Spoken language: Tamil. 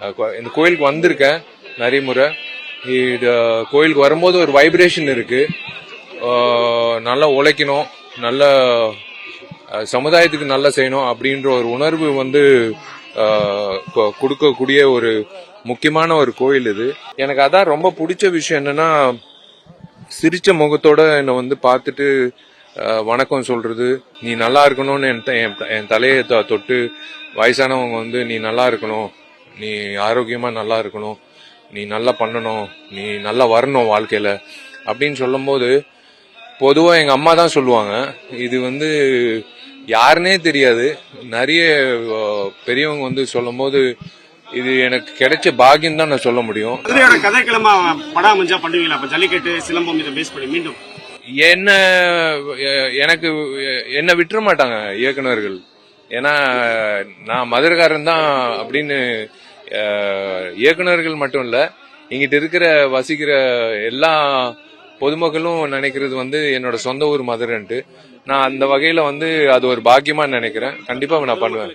கோ- இந்த கோயிலுக்கு வந்திருக்கேன் நிறைய முறை. இது கோயிலுக்கு வரும்போது ஒரு வைப்ரேஷன் இருக்கு. நல்லா உழைக்கணும் நல்ல சமுதாயத்துக்கு நல்லா செய்யணும் அப்படின்ற ஒரு உணர்வு வந்து கொ- கொடுக்கக்கூடிய ஒரு முக்கியமான ஒரு கோயில் இது. எனக்கு அதான் ரொம்ப பிடிச்ச விஷயம் என்னன்னா சிரிச்ச முகத்தோட என்னை வந்து பார்த்துட்டு வணக்கம் சொல்றது. நீ நல்லா இருக்கணும்னு என் என் என் தலையை தொட்டு வயசானவங்க வந்து நீ நல்லா இருக்கணும் நீ ஆரோக்கியமா நல்லா இருக்கணும். நீ நல்லா பண்ணணும். நீ நல்லா வரணும் வாழ்க்கையில. அப்படின்னு சொல்லும்போது பொதுவா எங்க அம்மா தான் சொல்லுவாங்க இது வந்து யாருன்னே தெரியாது. நிறைய பெரியவங்க வந்து சொல்லும்போது இது எனக்கு கிடைச்ச பாக்கியம் தான் நான் சொல்ல முடியும். கதைக்கிழமை படம் அமைஞ்சா பண்ணுவீங்களா? அப்ப ஜல்லிக்கட்டு சிலம்பம் இதை பேஸ் பண்ணி மீண்டும். என்ன எனக்கு என்ன விட்டுற மாட்டாங்க இயக்குனர்கள் ஏன்னா நான் மதுரைக்காரன் தான் அப்படின்னு இயக்குநர்கள் இயக்குனர்கள் மட்டும் இல்லை இங்கிட்ட இருக்கிற வசிக்கிற எல்லா பொதுமக்களும் நினைக்கிறது வந்து என்னோட சொந்த ஊர் மதுரைன்ட்டு. நான் அந்த வகையில வந்து அது ஒரு பாக்கியமா நினைக்கிறேன். கண்டிப்பா நான் பண்ணுவேன்.